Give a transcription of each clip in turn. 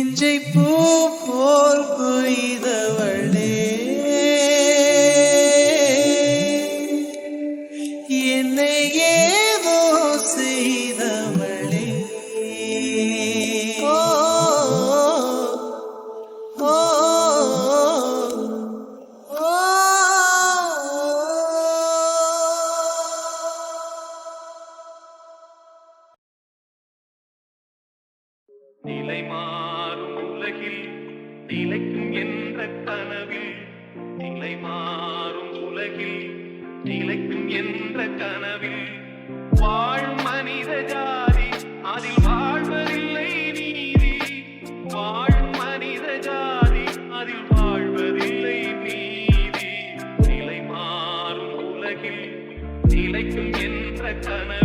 நெஞ்சை பூ போல் கொய்தவளே. என்னை ஏதோ செய்தவளே. ஓ நிலைமா உலகில் நிலைக்கும் என்ற கனவில் நிலை மாறும் உலகில் நிலைக்கும் என்ற கனவில் வாழும் மனித ஜாதி அதில் வாழ்வதில்லை நீதி. வாழும் மனித ஜாதி அதில் வாழ்வதில்லை நீதி. நிலை மாறும் உலகில் நிலைக்கும் என்ற கனவில்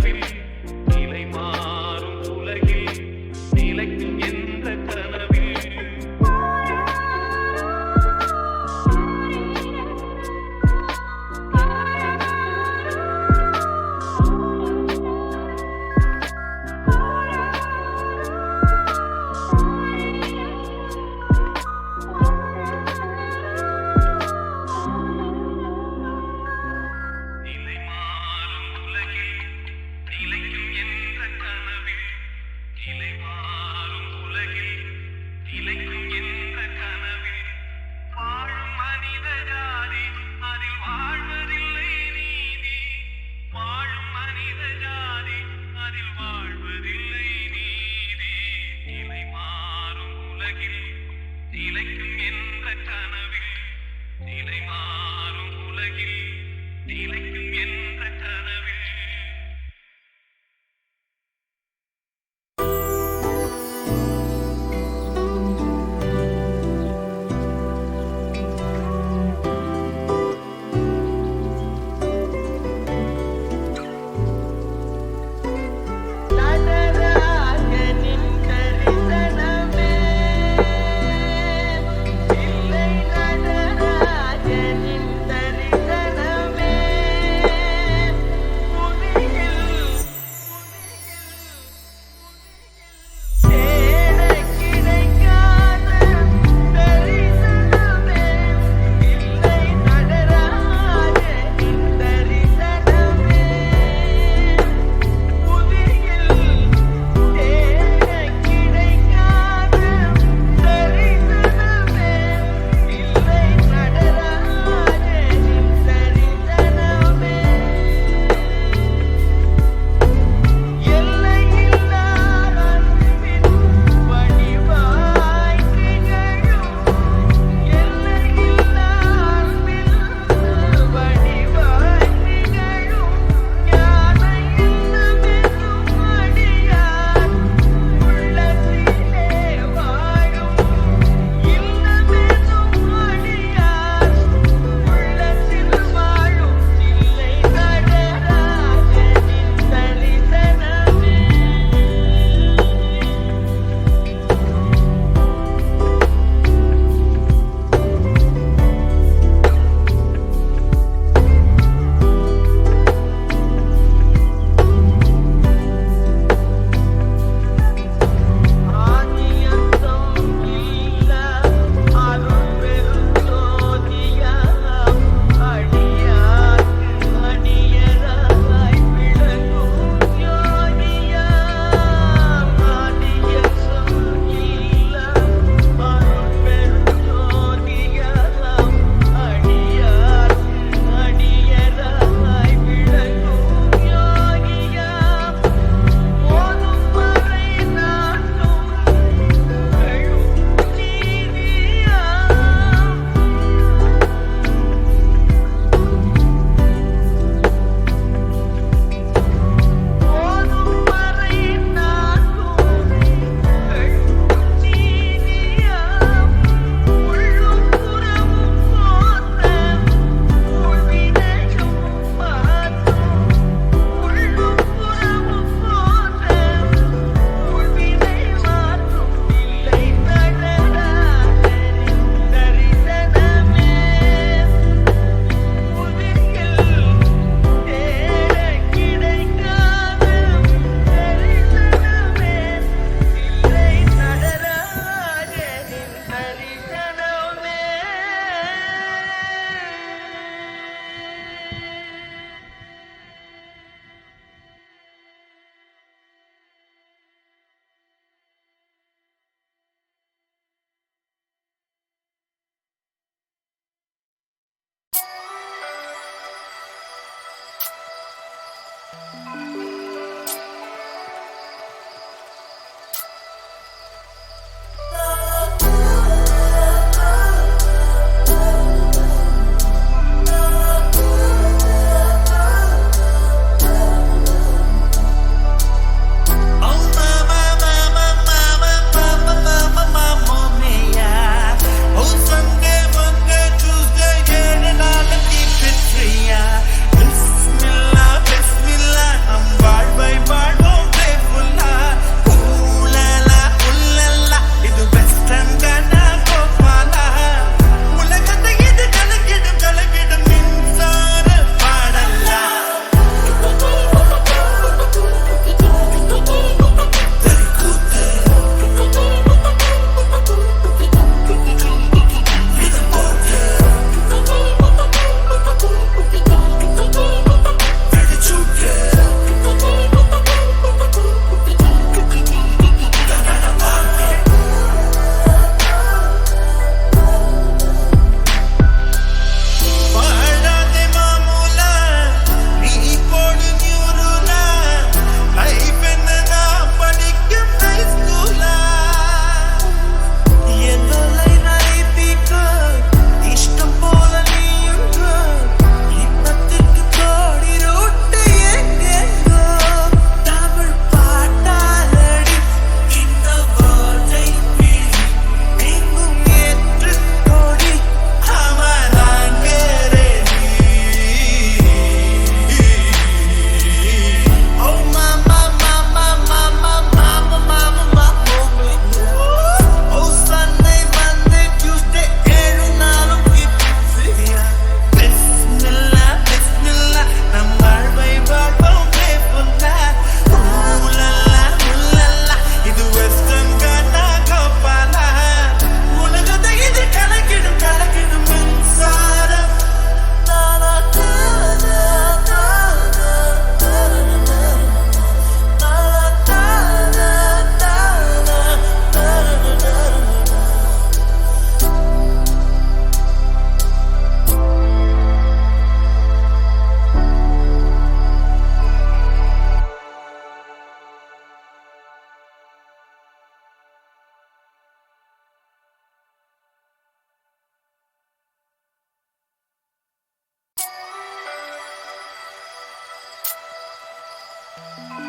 Bye.